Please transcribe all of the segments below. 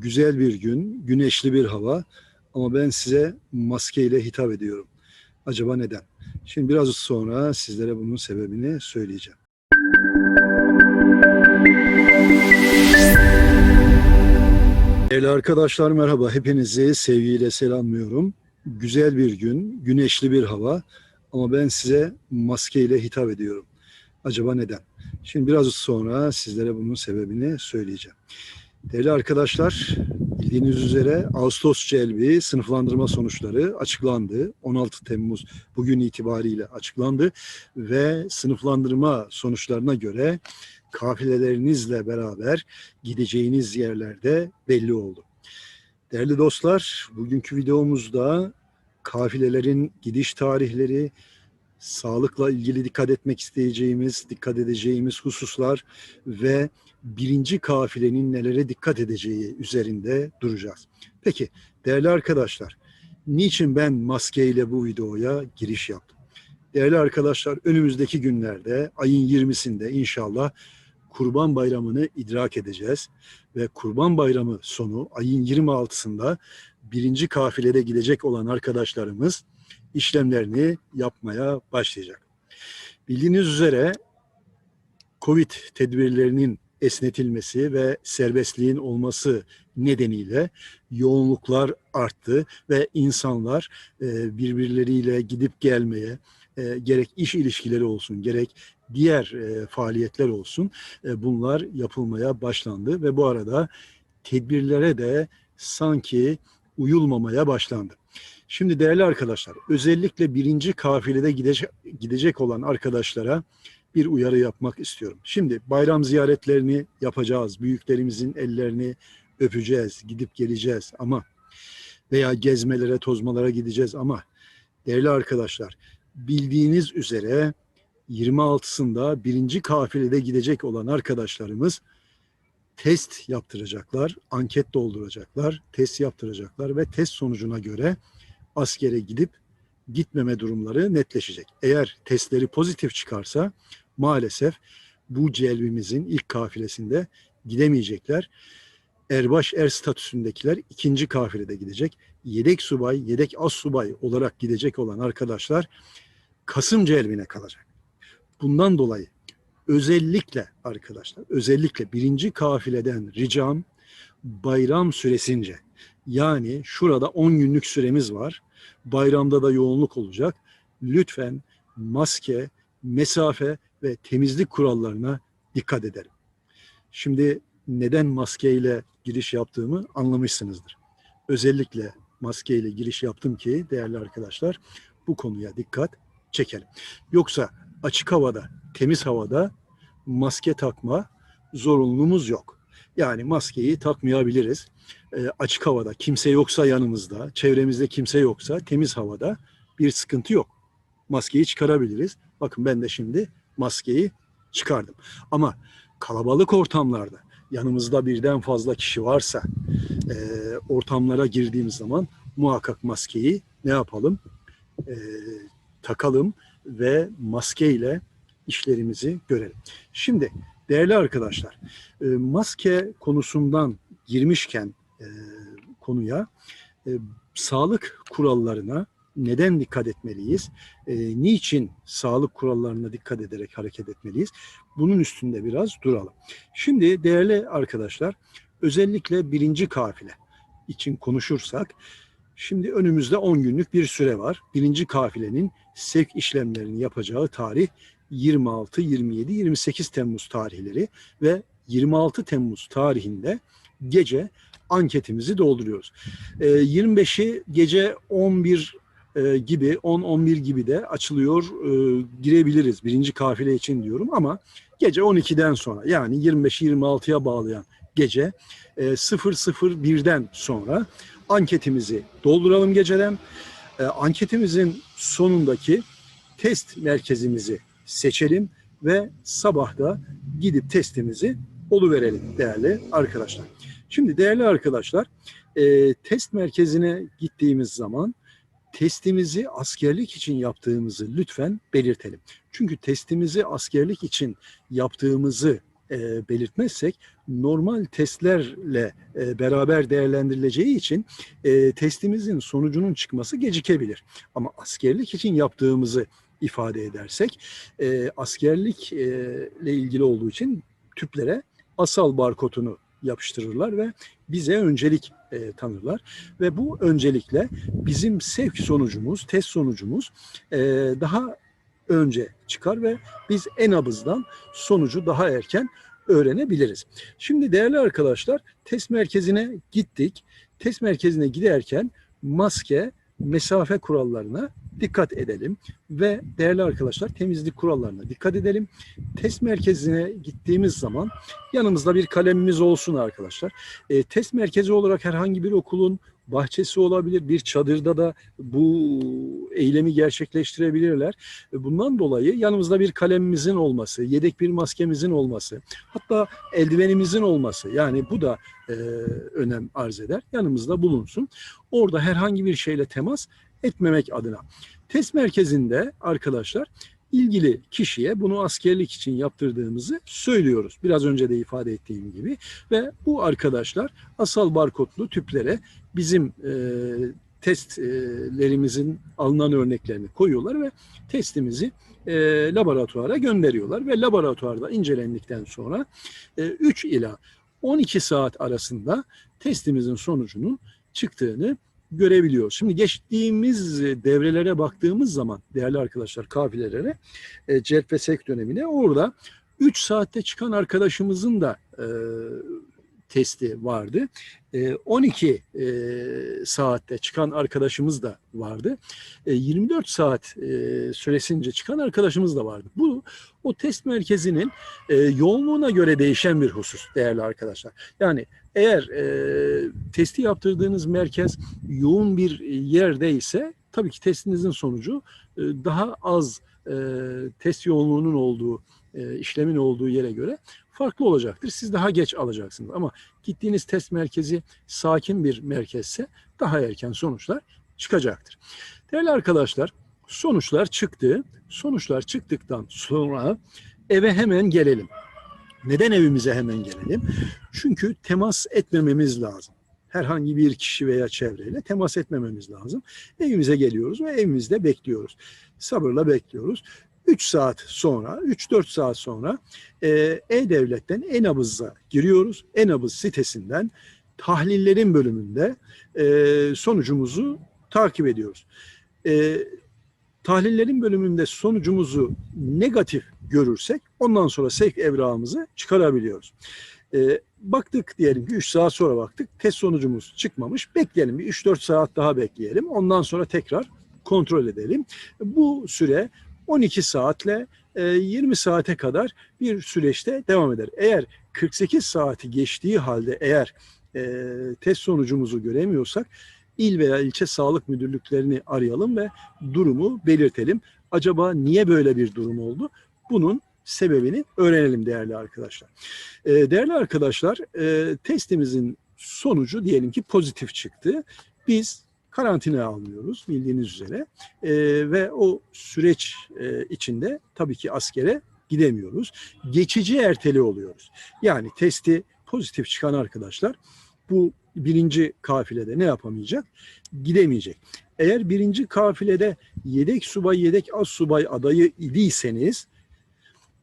güzel bir gün, güneşli bir hava ama ben size maskeyle hitap ediyorum. Acaba neden? Şimdi biraz sonra sizlere bunun sebebini söyleyeceğim. Değerli arkadaşlar merhaba. Hepinizi sevgiyle selamlıyorum. Güzel bir gün, güneşli bir hava ama ben size maskeyle hitap ediyorum. Acaba neden? Şimdi biraz sonra sizlere bunun sebebini söyleyeceğim. Değerli arkadaşlar, bildiğiniz üzere Ağustos celbi sınıflandırma sonuçları açıklandı. 16 Temmuz bugün itibariyle açıklandı ve sınıflandırma sonuçlarına göre kafilelerinizle beraber gideceğiniz yerlerde belli oldu. Değerli dostlar, bugünkü videomuzda kafilelerin gidiş tarihleri, sağlıkla ilgili dikkat etmek isteyeceğimiz, dikkat edeceğimiz hususlar ve birinci kafilenin nelere dikkat edeceği üzerinde duracağız. Peki değerli arkadaşlar, niçin ben maskeyle bu videoya giriş yaptım? Değerli arkadaşlar, önümüzdeki günlerde ayın 20'sinde inşallah Kurban Bayramı'nı idrak edeceğiz ve Kurban Bayramı sonu ayın 26'sında birinci kafilede gidecek olan arkadaşlarımız işlemlerini yapmaya başlayacak. Bildiğiniz üzere Covid tedbirlerinin esnetilmesi ve serbestliğin olması nedeniyle yoğunluklar arttı ve insanlar e, birbirleriyle gidip gelmeye e, gerek iş ilişkileri olsun gerek diğer e, faaliyetler olsun bunlar yapılmaya başlandı ve bu arada tedbirlere de sanki uyulmamaya başlandı. Şimdi değerli arkadaşlar, özellikle birinci kafilede gidecek, gidecek olan arkadaşlara bir uyarı yapmak istiyorum. Şimdi bayram ziyaretlerini yapacağız, büyüklerimizin ellerini öpeceğiz, gidip geleceğiz ama veya gezmelere, tozmalara gideceğiz ama değerli arkadaşlar, bildiğiniz üzere 26'sında birinci kafilede gidecek olan arkadaşlarımız test yaptıracaklar, anket dolduracaklar, test yaptıracaklar ve test sonucuna göre askere gidip gitmeme durumları netleşecek. Eğer testleri pozitif çıkarsa maalesef bu celbimizin ilk kafilesinde gidemeyecekler. Erbaş er statüsündekiler ikinci kafilede gidecek. Yedek subay, yedek as subay olarak gidecek olan arkadaşlar Kasım celbine kalacak. Bundan dolayı özellikle arkadaşlar, özellikle birinci kafileden ricam bayram süresince yani şurada 10 günlük süremiz var. Bayramda da yoğunluk olacak. Lütfen maske, mesafe ve temizlik kurallarına dikkat edelim. Şimdi neden maskeyle giriş yaptığımı anlamışsınızdır. Özellikle maskeyle giriş yaptım ki değerli arkadaşlar bu konuya dikkat çekelim. Yoksa açık havada, temiz havada maske takma zorunluluğumuz yok. Yani maskeyi takmayabiliriz. E, açık havada kimse yoksa yanımızda, çevremizde kimse yoksa temiz havada bir sıkıntı yok. Maskeyi çıkarabiliriz. Bakın ben de şimdi maskeyi çıkardım. Ama kalabalık ortamlarda yanımızda birden fazla kişi varsa e, ortamlara girdiğimiz zaman muhakkak maskeyi ne yapalım? E, takalım ve maskeyle işlerimizi görelim. Şimdi değerli arkadaşlar e, maske konusundan girmişken e, konuya e, sağlık kurallarına neden dikkat etmeliyiz? E, niçin sağlık kurallarına dikkat ederek hareket etmeliyiz? Bunun üstünde biraz duralım. Şimdi değerli arkadaşlar özellikle birinci kafile için konuşursak şimdi önümüzde 10 günlük bir süre var. Birinci kafilenin sevk işlemlerini yapacağı tarih 26, 27, 28 Temmuz tarihleri ve 26 Temmuz tarihinde gece anketimizi dolduruyoruz. E, 25'i gece 11 e, gibi 10-11 gibi de açılıyor e, girebiliriz birinci kafile için diyorum ama gece 12'den sonra yani 25'i 26'ya bağlayan gece e, 001'den sonra anketimizi dolduralım geceden. E, anketimizin sonundaki test merkezimizi seçelim ve sabah da gidip testimizi oluverelim değerli arkadaşlar. Şimdi değerli arkadaşlar e, test merkezine gittiğimiz zaman testimizi askerlik için yaptığımızı lütfen belirtelim. Çünkü testimizi askerlik için yaptığımızı e, belirtmezsek normal testlerle e, beraber değerlendirileceği için e, testimizin sonucunun çıkması gecikebilir. Ama askerlik için yaptığımızı ifade edersek e, askerlikle ilgili olduğu için tüplere asal barkodunu yapıştırırlar ve bize öncelik e, tanırlar ve bu öncelikle bizim sevk sonucumuz, test sonucumuz e, daha önce çıkar ve biz en abızdan sonucu daha erken öğrenebiliriz. Şimdi değerli arkadaşlar test merkezine gittik. Test merkezine giderken maske, mesafe kurallarına dikkat edelim ve değerli arkadaşlar temizlik kurallarına dikkat edelim. Test merkezine gittiğimiz zaman yanımızda bir kalemimiz olsun arkadaşlar. E, test merkezi olarak herhangi bir okulun bahçesi olabilir, bir çadırda da bu eylemi gerçekleştirebilirler. E, Bundan dolayı yanımızda bir kalemimizin olması, yedek bir maskemizin olması, hatta eldivenimizin olması yani bu da e, önem arz eder. Yanımızda bulunsun. Orada herhangi bir şeyle temas etmemek adına. Test merkezinde arkadaşlar ilgili kişiye bunu askerlik için yaptırdığımızı söylüyoruz. Biraz önce de ifade ettiğim gibi ve bu arkadaşlar asal barkodlu tüplere bizim e, testlerimizin alınan örneklerini koyuyorlar ve testimizi e, laboratuvara gönderiyorlar ve laboratuvarda incelendikten sonra e, 3 ila 12 saat arasında testimizin sonucunun çıktığını görebiliyoruz. Şimdi geçtiğimiz devrelere baktığımız zaman değerli arkadaşlar kafilelere e, celp ve sek dönemine orada 3 saatte çıkan arkadaşımızın da e, testi vardı. E, 12 e, saatte çıkan arkadaşımız da vardı. E, 24 saat e, süresince çıkan arkadaşımız da vardı. Bu o test merkezinin e, yoğunluğuna göre değişen bir husus değerli arkadaşlar. Yani eğer testi yaptırdığınız merkez yoğun bir yerdeyse tabii ki testinizin sonucu daha az test yoğunluğunun olduğu, işlemin olduğu yere göre farklı olacaktır. Siz daha geç alacaksınız ama gittiğiniz test merkezi sakin bir merkezse daha erken sonuçlar çıkacaktır. Değerli arkadaşlar sonuçlar çıktı. Sonuçlar çıktıktan sonra eve hemen gelelim. Neden evimize hemen gelelim? Çünkü temas etmememiz lazım. Herhangi bir kişi veya çevreyle temas etmememiz lazım. Evimize geliyoruz ve evimizde bekliyoruz. Sabırla bekliyoruz. 3 saat sonra, 3-4 saat sonra e, E-Devlet'ten Enabız'a giriyoruz. Enabız sitesinden tahlillerin bölümünde e, sonucumuzu takip ediyoruz. E, tahlillerin bölümünde sonucumuzu negatif görürsek ondan sonra sevk evrağımızı çıkarabiliyoruz. Baktık diyelim ki 3 saat sonra baktık test sonucumuz çıkmamış. Bekleyelim bir 3-4 saat daha bekleyelim. Ondan sonra tekrar kontrol edelim. Bu süre 12 saatle 20 saate kadar bir süreçte devam eder. Eğer 48 saati geçtiği halde eğer e, test sonucumuzu göremiyorsak il veya ilçe sağlık müdürlüklerini arayalım ve durumu belirtelim. Acaba niye böyle bir durum oldu? Bunun sebebini öğrenelim değerli arkadaşlar. E, değerli arkadaşlar e, testimizin sonucu diyelim ki pozitif çıktı. Biz karantinaya almıyoruz bildiğiniz üzere e, ve o süreç e, içinde tabii ki askere gidemiyoruz. Geçici erteli oluyoruz. Yani testi pozitif çıkan arkadaşlar bu birinci kafilede ne yapamayacak? Gidemeyecek. Eğer birinci kafilede yedek subay, yedek az subay adayı idiyseniz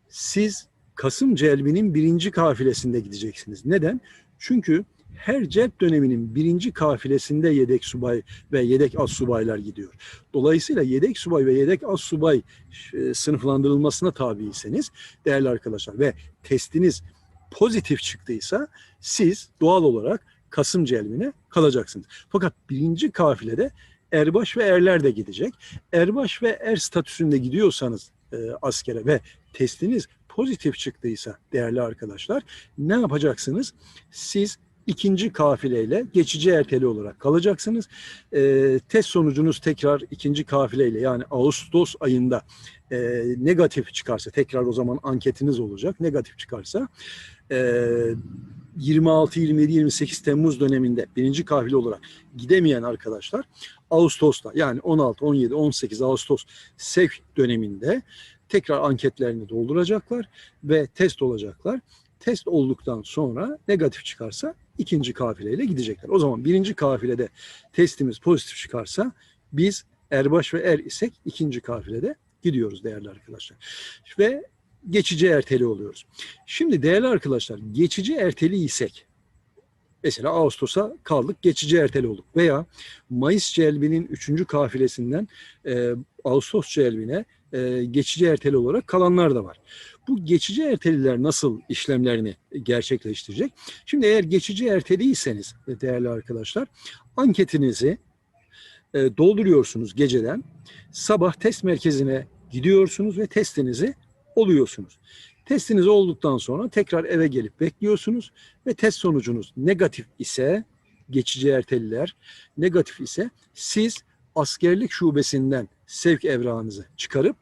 siz Kasım Celbi'nin birinci kafilesinde gideceksiniz. Neden? Çünkü her celp döneminin birinci kafilesinde yedek subay ve yedek az subaylar gidiyor. Dolayısıyla yedek subay ve yedek az subay e, sınıflandırılmasına tabiyseniz değerli arkadaşlar ve testiniz pozitif çıktıysa siz doğal olarak Kasım celbine kalacaksınız. Fakat birinci kafilede erbaş ve erler de gidecek. Erbaş ve er statüsünde gidiyorsanız e, askere ve testiniz pozitif çıktıysa değerli arkadaşlar ne yapacaksınız? Siz ikinci kafileyle geçici erteli olarak kalacaksınız. E, test sonucunuz tekrar ikinci kafileyle yani Ağustos ayında e, negatif çıkarsa tekrar o zaman anketiniz olacak. Negatif çıkarsa e, 26, 27, 28 Temmuz döneminde birinci kafile olarak gidemeyen arkadaşlar Ağustos'ta yani 16, 17, 18 Ağustos sevk döneminde tekrar anketlerini dolduracaklar ve test olacaklar. Test olduktan sonra negatif çıkarsa ikinci kafileyle gidecekler. O zaman birinci kafilede testimiz pozitif çıkarsa biz erbaş ve er isek ikinci kafilede gidiyoruz değerli arkadaşlar. Ve geçici erteli oluyoruz. Şimdi değerli arkadaşlar geçici erteli isek mesela Ağustos'a kaldık geçici erteli olduk veya Mayıs celbinin üçüncü kafilesinden e, Ağustos celbine e, geçici erteli olarak kalanlar da var. Bu geçici erteliler nasıl işlemlerini gerçekleştirecek? Şimdi eğer geçici erteliyseniz e, değerli arkadaşlar anketinizi e, dolduruyorsunuz geceden. Sabah test merkezine gidiyorsunuz ve testinizi oluyorsunuz. Testiniz olduktan sonra tekrar eve gelip bekliyorsunuz ve test sonucunuz negatif ise geçici erteliler negatif ise siz askerlik şubesinden sevk evrağınızı çıkarıp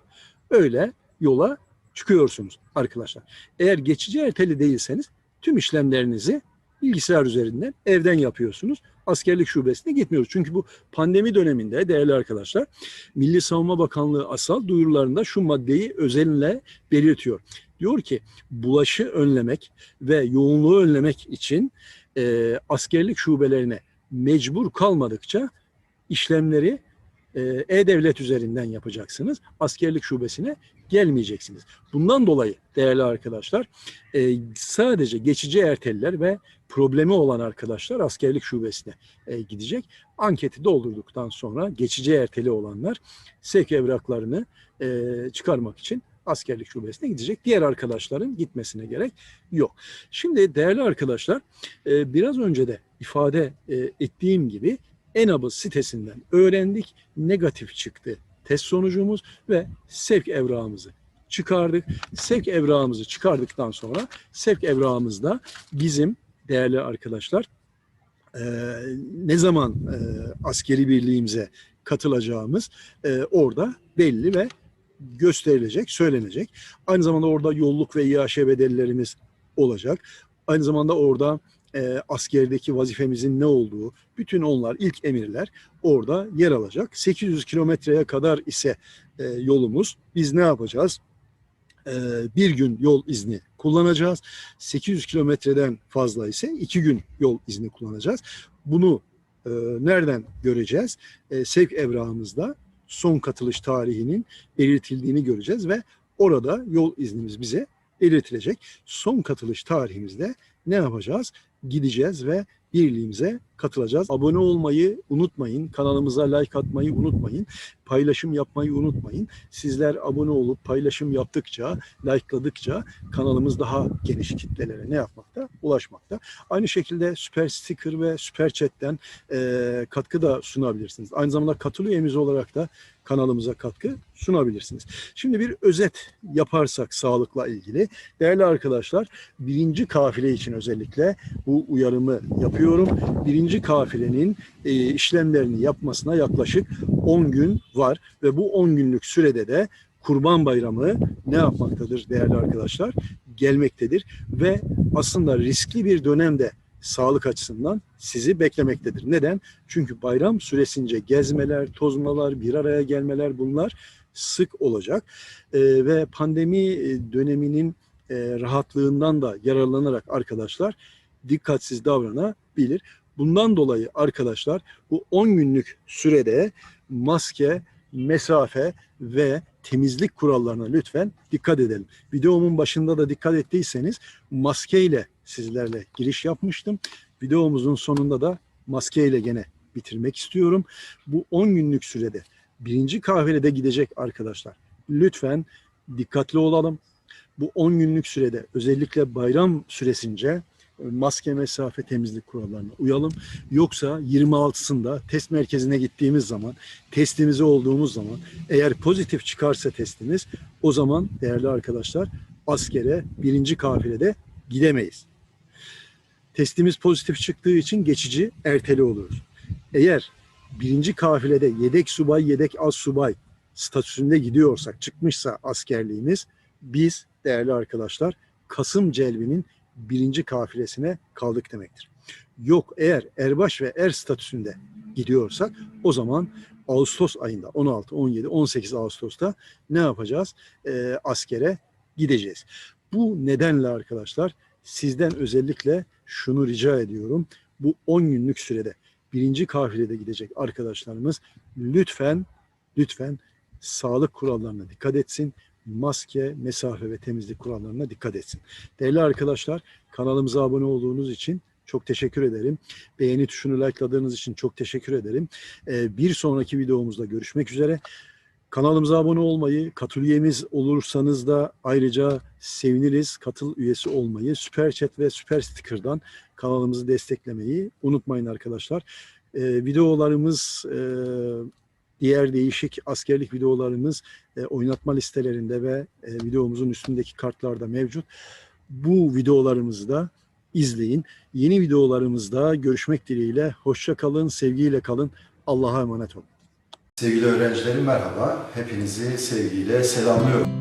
öyle yola çıkıyorsunuz arkadaşlar. Eğer geçici erteli değilseniz tüm işlemlerinizi bilgisayar üzerinden evden yapıyorsunuz. Askerlik şubesine gitmiyoruz. Çünkü bu pandemi döneminde değerli arkadaşlar Milli Savunma Bakanlığı asal duyurularında şu maddeyi özelinle belirtiyor. Diyor ki bulaşı önlemek ve yoğunluğu önlemek için e, askerlik şubelerine mecbur kalmadıkça işlemleri e-devlet üzerinden yapacaksınız. Askerlik şubesine gelmeyeceksiniz. Bundan dolayı değerli arkadaşlar e, sadece geçici erteliler ve problemi olan arkadaşlar askerlik şubesine e, gidecek. Anketi doldurduktan sonra geçici erteli olanlar sevk evraklarını e, çıkarmak için askerlik şubesine gidecek. Diğer arkadaşların gitmesine gerek yok. Şimdi değerli arkadaşlar e, biraz önce de ifade e, ettiğim gibi Enabız sitesinden öğrendik. Negatif çıktı test sonucumuz ve sevk evrağımızı çıkardık. Sevk evrağımızı çıkardıktan sonra sevk evrağımızda bizim değerli arkadaşlar e, ne zaman e, askeri birliğimize katılacağımız e, orada belli ve gösterilecek, söylenecek. Aynı zamanda orada yolluk ve İAŞ bedellerimiz olacak. Aynı zamanda orada e, askerdeki vazifemizin ne olduğu, bütün onlar ilk emirler orada yer alacak. 800 kilometreye kadar ise e, yolumuz. Biz ne yapacağız? E, bir gün yol izni kullanacağız. 800 kilometreden fazla ise iki gün yol izni kullanacağız. Bunu e, nereden göreceğiz? E, sevk evrağımızda son katılış tarihinin belirtildiğini göreceğiz ve orada yol iznimiz bize belirtilecek. Son katılış tarihimizde ne yapacağız? Gideceğiz ve birliğimize katılacağız. Abone olmayı unutmayın. Kanalımıza like atmayı unutmayın. Paylaşım yapmayı unutmayın. Sizler abone olup paylaşım yaptıkça, likeladıkça kanalımız daha geniş kitlelere ne yapmakta? Ulaşmakta. Aynı şekilde süper sticker ve süper chatten e, katkı da sunabilirsiniz. Aynı zamanda katıl üyemiz olarak da kanalımıza katkı sunabilirsiniz. Şimdi bir özet yaparsak sağlıkla ilgili. Değerli arkadaşlar birinci kafile için özellikle bu uyarımı yapıyorum. Birinci kafilenin e, işlemlerini yapmasına yaklaşık 10 gün var ve bu 10 günlük sürede de Kurban Bayramı ne yapmaktadır değerli arkadaşlar? Gelmektedir ve aslında riskli bir dönemde sağlık açısından sizi beklemektedir. Neden? Çünkü bayram süresince gezmeler, tozmalar, bir araya gelmeler bunlar sık olacak. Ee, ve pandemi döneminin e, rahatlığından da yararlanarak arkadaşlar dikkatsiz davranabilir. Bundan dolayı arkadaşlar bu 10 günlük sürede maske, mesafe ve temizlik kurallarına lütfen dikkat edelim. Videomun başında da dikkat ettiyseniz maskeyle sizlerle giriş yapmıştım. Videomuzun sonunda da maskeyle gene bitirmek istiyorum. Bu 10 günlük sürede birinci kahvelede gidecek arkadaşlar. Lütfen dikkatli olalım. Bu 10 günlük sürede özellikle bayram süresince maske mesafe temizlik kurallarına uyalım. Yoksa 26'sında test merkezine gittiğimiz zaman, testimizi olduğumuz zaman eğer pozitif çıkarsa testimiz o zaman değerli arkadaşlar askere birinci kafilede gidemeyiz. Testimiz pozitif çıktığı için geçici erteli oluruz. Eğer birinci kafilede yedek subay, yedek az subay statüsünde gidiyorsak, çıkmışsa askerliğimiz biz değerli arkadaşlar Kasım celbinin birinci kafilesine kaldık demektir. Yok eğer erbaş ve er statüsünde gidiyorsak o zaman Ağustos ayında 16, 17, 18 Ağustos'ta ne yapacağız? E, askere gideceğiz. Bu nedenle arkadaşlar sizden özellikle şunu rica ediyorum. Bu 10 günlük sürede birinci kafilede gidecek arkadaşlarımız lütfen lütfen sağlık kurallarına dikkat etsin. Maske, mesafe ve temizlik kurallarına dikkat etsin. Değerli arkadaşlar kanalımıza abone olduğunuz için çok teşekkür ederim. Beğeni tuşunu likeladığınız için çok teşekkür ederim. Ee, bir sonraki videomuzda görüşmek üzere. Kanalımıza abone olmayı, katıl üyemiz olursanız da ayrıca seviniriz. Katıl üyesi olmayı, Süper Chat ve Süper Sticker'dan kanalımızı desteklemeyi unutmayın arkadaşlar. Ee, videolarımız, e, diğer değişik askerlik videolarımız e, oynatma listelerinde ve e, videomuzun üstündeki kartlarda mevcut. Bu videolarımızı da izleyin. Yeni videolarımızda görüşmek dileğiyle. Hoşça kalın, sevgiyle kalın. Allah'a emanet olun. Sevgili öğrencilerim merhaba. Hepinizi sevgiyle selamlıyorum.